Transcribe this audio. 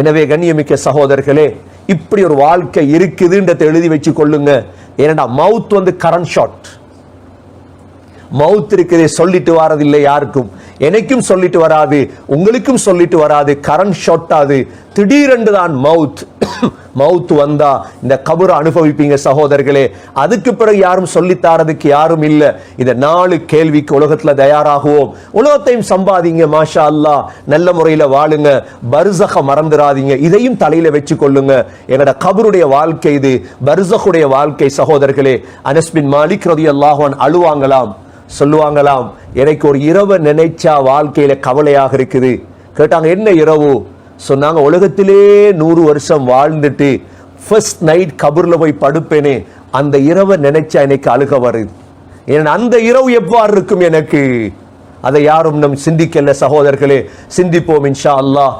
எனவே கண்ணியமிக்க சகோதரர்களே இப்படி ஒரு வாழ்க்கை இருக்குதுன்றதை எழுதி வச்சு கொள்ளுங்க. ஏனடா மவுத் வந்து கரண்ட் ஷாட் மவுத் இருக்குதே சொல்லிட்டு வாரதில்லை யாருக்கும். எனக்கும் சொல்லிட்டு வராது உங்களுக்கும் சொல்லிட்டு வராது கரண்ட் ஷாட் ஆது. திடீரென்று தான் மவுத் மவுத் வந்தா இந்த கபரை அனுபவிப்பீங்க சகோதரர்களே. அதுக்கு பிறகு யாரும் சொல்லித்தாரதுக்கு யாரும் இல்ல. இந்த நாலு கேள்விக்கு உலகத்துல தயாராகுவோம். உலகத்தையும் சம்பாதிங்க மாஷா அல்லாஹ் நல்ல முறையில வாழுங்க. பர்சக மறந்துடாதீங்க இதையும் தலையில வச்சு கொள்ளுங்க என்னோட கபருடைய வாழ்க்கை இது. பர்சகுடைய வாழ்க்கை சகோதரர்களே. அனஸ்பின் மாலிக் ரதி அல்லாஹான் அழுவாங்களாம். சொல்லுவாங்களாம். எனக்கு ஒரு இரவு நினைச்சா வாழ்க்கையில கவலையாக இருக்குது. கேட்டாங்க என்ன இரவு? சொன்னாங்க உலகத்திலே நூறு வருஷம் வாழ்ந்துட்டு ஃபர்ஸ்ட் நைட் கபூர்ல போய் படுப்பேனே அந்த இரவை நினைச்சா எனக்கு அழுக வருது. ஏன்னா அந்த இரவு எவ்வாறு இருக்கும் எனக்கு? அதை யாரும் நம் சிந்திக்கல சகோதரர்களே சிந்திப்போம் இன்ஷா அல்லாஹ்.